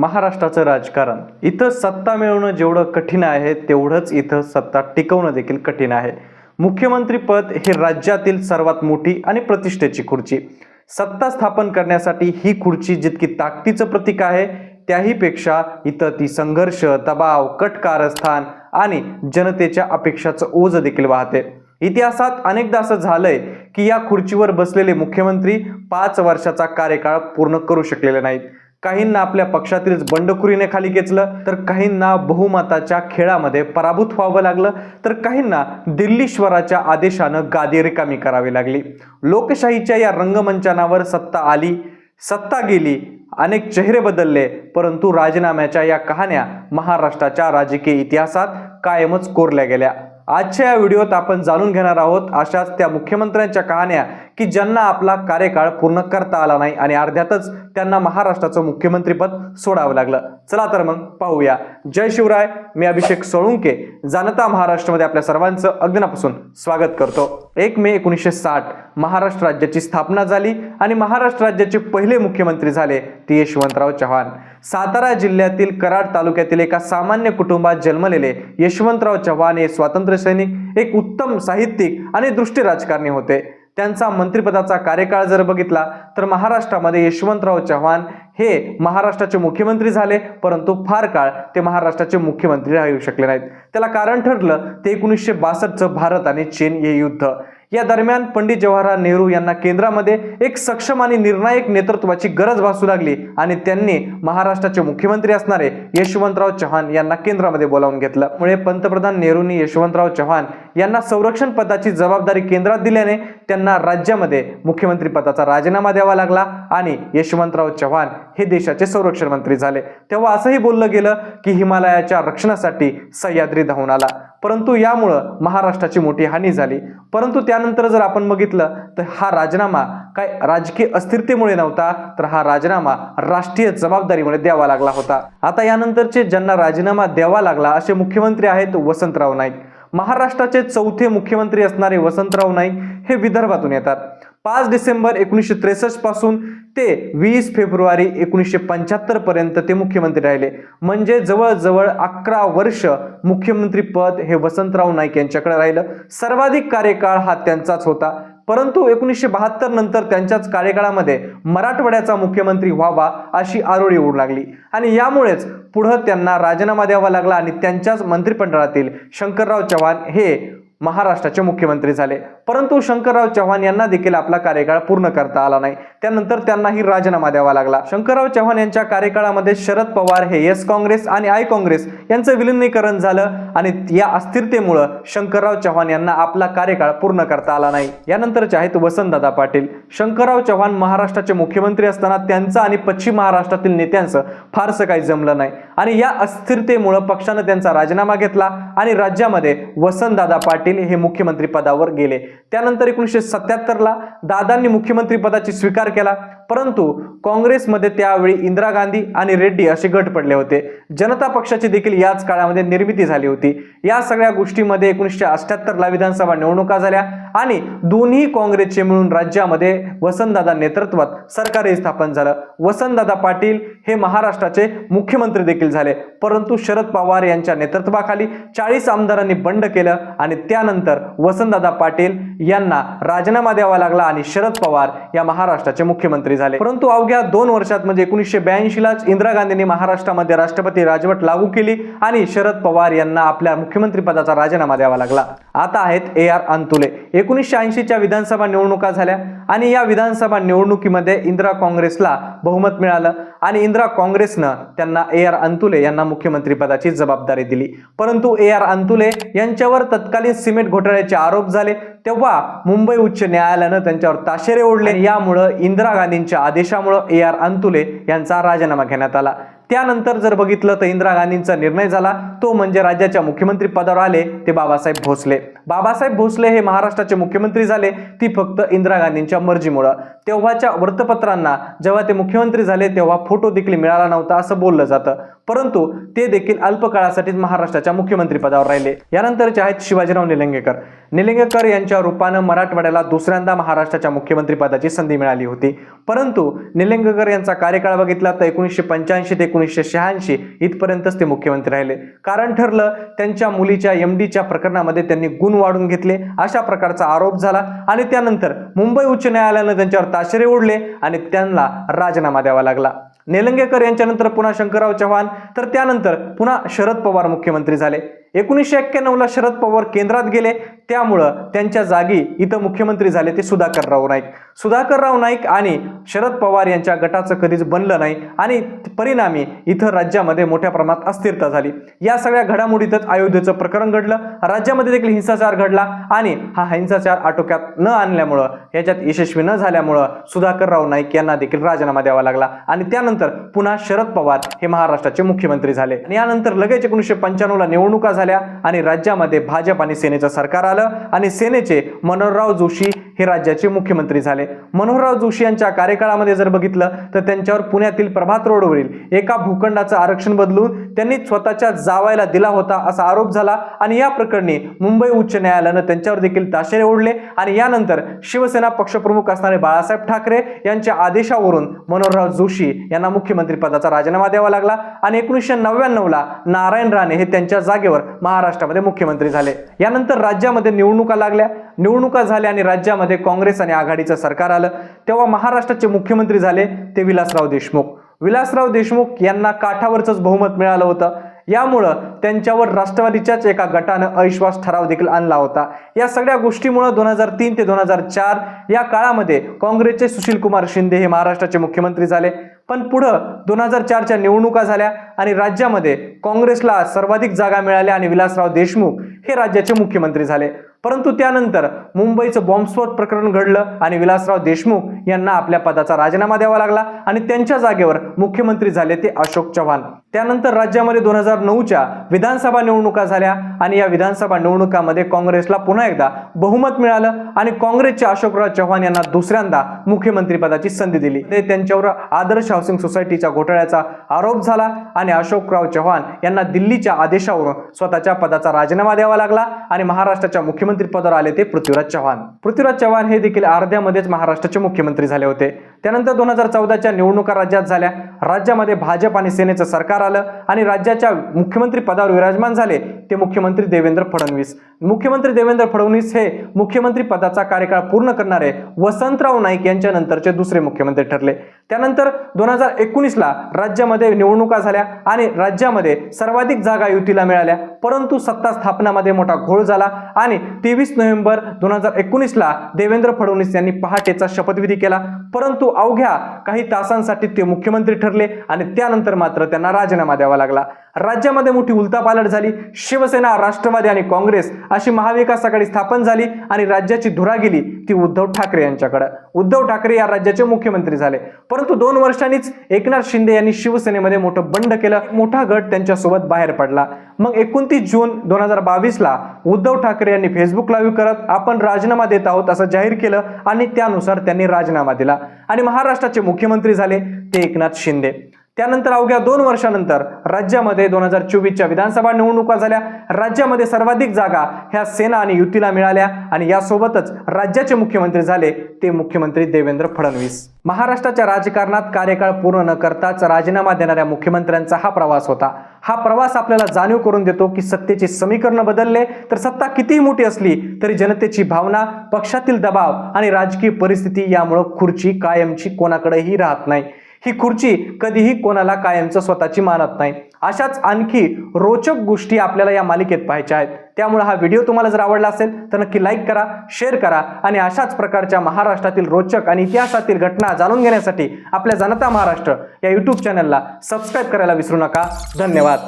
महाराष्ट्राचं राजकारण. इथं सत्ता मिळवणं जेवढं कठीण आहे तेवढंच इथं सत्ता टिकवणं देखील कठीण आहे. मुख्यमंत्री पद हे राज्यातील सर्वात मोठी आणि प्रतिष्ठेची खुर्ची. सत्ता स्थापन करण्यासाठी ही खुर्ची जितकी ताकदीचं प्रतीक आहे त्याहीपेक्षा इथं ती संघर्ष दबाव कट कारस्थान आणि जनतेच्या अपेक्षाचं ओझ देखील वाहते. इतिहासात अनेकदा असं झालंय की या खुर्चीवर बसलेले मुख्यमंत्री पाच वर्षाचा कार्यकाळ पूर्ण करू शकलेले नाहीत. काहींना आपल्या पक्षातीलच बंडखुरीने खाली घेतलं तर काहींना बहुमताच्या खेळामध्ये पराभूत व्हावं लागलं तर काहींना दिल्लीश्वराच्या आदेशानं गादी रिकामी करावी लागली. लोकशाहीच्या या रंगमंचानावर सत्ता आली सत्ता गेली अनेक चेहरे बदलले परंतु राजीनाम्याच्या या कहाण्या महाराष्ट्राच्या राजकीय इतिहासात कायमच कोरल्या गेल्या. आजच्या या व्हिडिओत आपण जाणून घेणार आहोत अशाच त्या मुख्यमंत्र्यांच्या कहाण्या की ज्यांना आपला कार्यकाळ पूर्ण करता आला नाही आणि अर्ध्यातच त्यांना महाराष्ट्राचं मुख्यमंत्रीपद सोडावं लागलं. चला तर मग पाहूया. जय शिवराय मी अभिषेक सोळुंके जाणता महाराष्ट्रामध्ये आपल्या सर्वांचं अग्नापासून स्वागत करतो. एक मे एकोणीसशे साठ महाराष्ट्र राज्याची स्थापना झाली आणि महाराष्ट्र राज्याचे पहिले मुख्यमंत्री झाले ते यशवंतराव चव्हाण. सातारा जिल्ह्यातील कराड तालुक्यातील एका सामान्य कुटुंबात जन्मलेले यशवंतराव चव्हाण हे स्वातंत्र्य सैनिक एक उत्तम साहित्यिक आणि दृष्टी राजकारणी होते. त्यांचा मंत्रिपदाचा कार्यकाळ जर बघितला तर महाराष्ट्रामध्ये यशवंतराव चव्हाण हे महाराष्ट्राचे मुख्यमंत्री झाले परंतु फार काळ ते महाराष्ट्राचे मुख्यमंत्री राहू शकले नाहीत. त्याला कारण ठरलं ते एकोणीसशे बासष्टचं भारत आणि चीन हे युद्ध. या दरम्यान पंडित जवाहरलाल नेहरू यांना केंद्रामध्ये एक सक्षम आणि निर्णायक नेतृत्वाची गरज भासू लागली आणि त्यांनी महाराष्ट्राचे मुख्यमंत्री असणारे यशवंतराव चव्हाण यांना केंद्रामध्ये बोलावून घेतलं. मुळे पंतप्रधान नेहरूंनी यशवंतराव चव्हाण यांना संरक्षण पदाची जबाबदारी केंद्रात दिल्याने त्यांना राज्यामध्ये मुख्यमंत्री पदाचा राजीनामा द्यावा लागला आणि यशवंतराव चव्हाण हे देशाचे संरक्षण मंत्री झाले. तेव्हा असंही बोललं गेलं की हिमालयाच्या रक्षणासाठी सह्याद्री धावून आला. परंतु यामुळं महाराष्ट्राची मोठी हानी झाली. परंतु त्यानंतर जर आपण बघितलं तर हा राजीनामा काय राजकीय अस्थिरतेमुळे नव्हता तर हा राजीनामा राष्ट्रीय जबाबदारीमुळे द्यावा लागला होता. आता यानंतरचे ज्यांना राजीनामा द्यावा लागला असे मुख्यमंत्री आहेत वसंतराव नाईक. महाराष्ट्राचे चौथे मुख्यमंत्री असणारे वसंतराव नाईक हे विदर्भातून येतात. पाच डिसेंबर एकोणीसशे त्रेसष्टपासून ते वीस फेब्रुवारी एकोणीसशे पंच्याहत्तर पर्यंत ते मुख्यमंत्री राहिले. म्हणजे जवळजवळ अकरा वर्ष मुख्यमंत्री पद हे वसंतराव नाईक यांच्याकडे राहिलं. सर्वाधिक कार्यकाळ हा त्यांचाच होता. परंतु एकोणीसशे बहात्तर नंतर त्यांच्याच कार्यकाळामध्ये मराठवाड्याचा मुख्यमंत्री व्हावा अशी आरोळी उडू लागली. आणि यामुळेच पुढं त्यांना राजीनामा द्यावा लागला आणि त्यांच्याच मंत्रिमंडळातील शंकरराव चव्हाण हे महाराष्ट्राचे मुख्यमंत्री झाले. परंतु शंकरराव चव्हाण यांना देखील आपला कार्यकाळ पूर्ण करता आला नाही. त्यानंतर त्यांनाही राजीनामा द्यावा लागला. शंकरराव चव्हाण यांच्या कार्यकाळामध्ये शरद पवार हे येस काँग्रेस आणि आय काँग्रेस यांचं विलिनीकरण झालं आणि या अस्थिरतेमुळं शंकरराव चव्हाण यांना आपला कार्यकाळ पूर्ण करता आला नाही. यानंतरचे आहेत वसंतदादा पाटील. शंकरराव चव्हाण महाराष्ट्राचे मुख्यमंत्री असताना त्यांचं आणि पश्चिम महाराष्ट्रातील नेत्यांचं फारसं काही जमलं नाही. आणि या अस्थिरतेमुळं पक्षानं त्यांचा राजीनामा घेतला आणि राज्यामध्ये वसंतदादा पाटील हे मुख्यमंत्री पदावर गेले. त्यानंतर एकोणीसशे सत्याहत्तरला दादांनी मुख्यमंत्री पदाची स्वीकार केला. परंतु काँग्रेसमध्ये त्यावेळी इंदिरा गांधी आणि रेड्डी असे गट पडले होते. जनता पक्षाची देखील याच काळामध्ये निर्मिती झाली होती. या सगळ्या गोष्टीमध्ये एकोणीसशे अठ्ठ्याहत्तरला विधानसभा निवडणुका झाल्या आणि दोन्ही काँग्रेसचे मिळून राज्यामध्ये वसंतदादा नेतृत्वात सरकारही स्थापन झालं. वसंतदादा पाटील हे महाराष्ट्राचे मुख्यमंत्री देखील झाले. परंतु शरद पवार यांच्या नेतृत्वाखाली चाळीस आमदारांनी बंड केलं आणि त्यानंतर वसंतदादा पाटील यांना राजीनामा द्यावा लागला आणि शरद पवार या महाराष्ट्राचे मुख्यमंत्री झाले. परंतु अवघ्या अवघ्या दोन वर्षात म्हणजे एकोणीसशे ब्याऐंशीलाच इंदिरा गांधींनी महाराष्ट्रामध्ये राष्ट्रपती राजवट लागू केली आणि शरद पवार यांना आपल्या मुख्यमंत्री पदाचा राजीनामा द्यावा लागला. आता आहेत ए आर अंतुले. एकोणीसशे ऐंशीच्या विधानसभा निवडणुका झाल्या आणि या विधानसभा निवडणुकीमध्ये इंदिरा काँग्रेसला बहुमत मिळालं आणि इंदिरा काँग्रेसनं त्यांना ए आर अंतुले यांना मुख्यमंत्री पदाची जबाबदारी दिली. परंतु ए आर अंतुले यांच्यावर तत्कालीन सिमेंट घोटाळ्याचे आरोप झाले. तेव्हा मुंबई उच्च न्यायालयानं त्यांच्यावर ताशेरे ओढले यामुळं इंदिरा गांधींच्या आदेशामुळं ए आर अंतुले यांचा राजीनामा घेण्यात आला. त्यानंतर जर बघितलं तर इंदिरा गांधींचा निर्णय झाला. तो म्हणजे राज्याच्या मुख्यमंत्री पदावर आले ते बाबासाहेब भोसले. बाबासाहेब भोसले हे महाराष्ट्राचे मुख्यमंत्री झाले. ती फक्त इंदिरा गांधींच्या मर्जीमुळं. तेव्हाच्या वृत्तपत्रांना जेव्हा ते मुख्यमंत्री झाले तेव्हा फोटो देखील मिळाला नव्हता असं बोललं जातं. परंतु ते देखील अल्प काळासाठीच महाराष्ट्राच्या मुख्यमंत्री पदावर राहिले. यानंतरचे आहेत शिवाजीराव निलंगेकर. निलंगेकर यांच्या रूपानं मराठवाड्याला दुसऱ्यांदा महाराष्ट्राच्या मुख्यमंत्री पदाची संधी मिळाली होती. परंतु निलंगेकर यांचा कार्यकाळ बघितला तर एकोणीसशे पंच्याऐंशी ते एकोणीसशे शहाऐंशी इथपर्यंतच ते मुख्यमंत्री राहिले. कारण ठरलं त्यांच्या मुलीच्या एम डीच्या प्रकरणामध्ये त्यांनी गुण वाढून घेतले. अशा प्रकारचा आरोप झाला आणि त्यानंतर मुंबई उच्च न्यायालयानं त्यांच्यावर ताशेरे ओढले आणि त्यांना राजीनामा द्यावा लागला. निलंगेकर यांच्यानंतर पुन्हा शंकरराव चव्हाण तर त्यानंतर पुन्हा शरद पवार मुख्यमंत्री झाले. एकोणीसशे एक्क्याण्णवला शरद पवार केंद्रात गेले. त्यामुळं त्यांच्या जागी इथं मुख्यमंत्री झाले ते सुधाकरराव नाईक. सुधाकरराव नाईक आणि शरद पवार यांच्या गटाचं कधीच बनलं नाही आणि परिणामी इथं राज्यामध्ये मोठ्या प्रमाणात अस्थिरता झाली. या सगळ्या घडामोडीतच अयोध्येचं प्रकरण घडलं. राज्यामध्ये देखील हिंसाचार घडला आणि हा हिंसाचार आटोक्यात न आणल्यामुळं याच्यात यशस्वी न झाल्यामुळं सुधाकरराव नाईक यांना देखील राजीनामा द्यावा लागला. आणि त्यानंतर पुन्हा शरद पवार हे महाराष्ट्राचे मुख्यमंत्री झाले. आणि यानंतर लगेच एकोणीसशे पंच्याण्णवला निवडणुका झाल्या आणि राज्यामध्ये भाजप आणि सेनेचं सरकार आलं. आणि सेनेचे मनोहरराव जोशी हे राज्याचे मुख्यमंत्री झाले. मनोहरराव जोशी यांच्या कार्यकाळामध्ये जर बघितलं तर त्यांच्यावर पुण्यातील प्रभात रोडवरील एका भूखंडाचं आरक्षण बदलून त्यांनी स्वतःच्या जावायला दिला होता असा आरोप झाला आणि या प्रकरणी मुंबई उच्च न्यायालयानं त्यांच्यावर देखील ताशेरे ओढले आणि यानंतर शिवसेना पक्षप्रमुख असणारे बाळासाहेब ठाकरे यांच्या आदेशावरून मनोहरराव जोशी यांना मुख्यमंत्री पदाचा राजीनामा द्यावा लागला आणि एकोणीसशे नव्याण्णवला नारायण राणे हे त्यांच्या जागेवर महाराष्ट्रामध्ये मुख्यमंत्री झाले. यानंतर राज्यामध्ये निवडणुका लागल्या. निवडणुका झाल्या आणि राज्यामध्ये काँग्रेस आणि आघाडीचं सरकार आलं. तेव्हा महाराष्ट्राचे मुख्यमंत्री झाले ते विलासराव देशमुख. विलासराव देशमुख यांना काठावरचंच बहुमत मिळालं होतं. यामुळं त्यांच्यावर राष्ट्रवादीच्याच एका गटानं अविश्वास ठराव देखील आणला होता. या सगळ्या गोष्टीमुळं दोन हजार तीन ते दोन हजार चार या काळामध्ये काँग्रेसचे सुशील कुमार शिंदे हे महाराष्ट्राचे मुख्यमंत्री झाले. पण पुढं दोन हजार चारच्या निवडणुका झाल्या आणि राज्यामध्ये काँग्रेसला सर्वाधिक जागा मिळाल्या आणि विलासराव देशमुख हे राज्याचे मुख्यमंत्री झाले. परंतु त्यानंतर मुंबईचं बॉम्बस्फोट प्रकरण घडलं आणि विलासराव देशमुख यांना आपल्या पदाचा राजीनामा द्यावा लागला आणि त्यांच्या जागेवर मुख्यमंत्री झाले ते अशोक चव्हाण. त्यानंतर राज्यामध्ये दोन हजार नऊच्या विधानसभा निवडणुका झाल्या आणि या विधानसभा निवडणुकामध्ये काँग्रेसला पुन्हा एकदा बहुमत मिळालं आणि काँग्रेसचे अशोकराव चव्हाण यांना दुसऱ्यांदा मुख्यमंत्रीपदाची संधी दिली. ते त्यांच्यावर आदर्श हाऊसिंग सोसायटीच्या घोटाळ्याचा आरोप झाला आणि अशोकराव चव्हाण यांना दिल्लीच्या आदेशावरून स्वतःच्या पदाचा राजीनामा द्यावा लागला आणि महाराष्ट्राच्या मुख्यमंत्रीपदावर आले ते पृथ्वीराज चव्हाण. पृथ्वीराज चव्हाण हे देखील अर्ध्यामध्येच महाराष्ट्राचे मुख्यमंत्री झाले होते. त्यानंतर दोन हजार चौदाच्या निवडणुका राज्यात झाल्या. राज्यामध्ये भाजप आणि सेनेचं सरकार आलं आणि राज्याच्या मुख्यमंत्री पदावर विराजमान झाले ते मुख्यमंत्री देवेंद्र फडणवीस. मुख्यमंत्री देवेंद्र फडणवीस हे मुख्यमंत्री पदाचा कार्यकाळ पूर्ण करणारे वसंतराव नाईक यांच्या नंतरचे दुसरे मुख्यमंत्री ठरले. त्यानंतर दोन हजार एकोणीसला राज्यामध्ये निवडणुका झाल्या आणि राज्यामध्ये सर्वाधिक जागा युतीला मिळाल्या परंतु सत्ता स्थापनामध्ये मोठा घोळ झाला आणि तेवीस नोव्हेंबर दोन हजार एकोणीसला देवेंद्र फडणवीस यांनी पहाटेचा शपथविधी केला. परंतु अवघ्या काही तासांसाठी ते मुख्यमंत्री ठरले आणि त्यानंतर मात्र त्यांना राज राजीनामा द्यावा लागला. राज्यामध्ये मोठी उलतापालट झाली. शिवसेना राष्ट्रवादी आणि काँग्रेस अशी महाविकास आघाडी स्थापन झाली आणि राज्याची धुरा गेली ती उद्धव ठाकरे यांच्याकडे. उद्धव ठाकरे या राज्याचे मुख्यमंत्री झाले. परंतु दोन वर्षांनीच एकनाथ शिंदे यांनी शिवसेनेमध्ये मोठं बंड केलं. मोठा गट त्यांच्यासोबत बाहेर पडला. मग एकोणतीस जून दोन हजार बावीसला उद्धव ठाकरे यांनी फेसबुक लाईव्ह करत आपण राजीनामा देत आहोत असं जाहीर केलं आणि त्यानुसार त्यांनी राजीनामा दिला. आणि महाराष्ट्राचे मुख्यमंत्री झाले ते एकनाथ शिंदे. त्यानंतर अवघ्या दोन वर्षानंतर राज्यामध्ये दोन हजार चोवीसच्या विधानसभा निवडणुका झाल्या. राज्यामध्ये सर्वाधिक जागा ह्या सेना आणि युतीला मिळाल्या आणि यासोबतच राज्याचे मुख्यमंत्री झाले ते मुख्यमंत्री देवेंद्र फडणवीस. महाराष्ट्राच्या राजकारणात कार्यकाळ पूर्ण न करताच राजीनामा देणाऱ्या मुख्यमंत्र्यांचा हा प्रवास होता. हा प्रवास आपल्याला जाणीव करून देतो की सत्तेचे समीकरण बदलले तर सत्ता कितीही मोठी असली तरी जनतेची भावना पक्षातील दबाव आणि राजकीय परिस्थिती यामुळं खुर्ची कायमची कोणाकडेही राहत नाही. ही खुर्ची कधीही कोणाला कायमचं स्वतःची मानत नाही. अशाच आणखी रोचक गोष्टी आपल्याला या मालिकेत पाहायच्या आहेत. त्यामुळे हा व्हिडिओ तुम्हाला जर आवडला असेल तर नक्की लाईक करा शेअर करा आणि अशाच प्रकारच्या महाराष्ट्रातील रोचक आणि इतिहासातील घटना जाणून घेण्यासाठी आपल्या जनता महाराष्ट्र या यूट्यूब चॅनलला सबस्क्राईब करायला विसरू नका. धन्यवाद.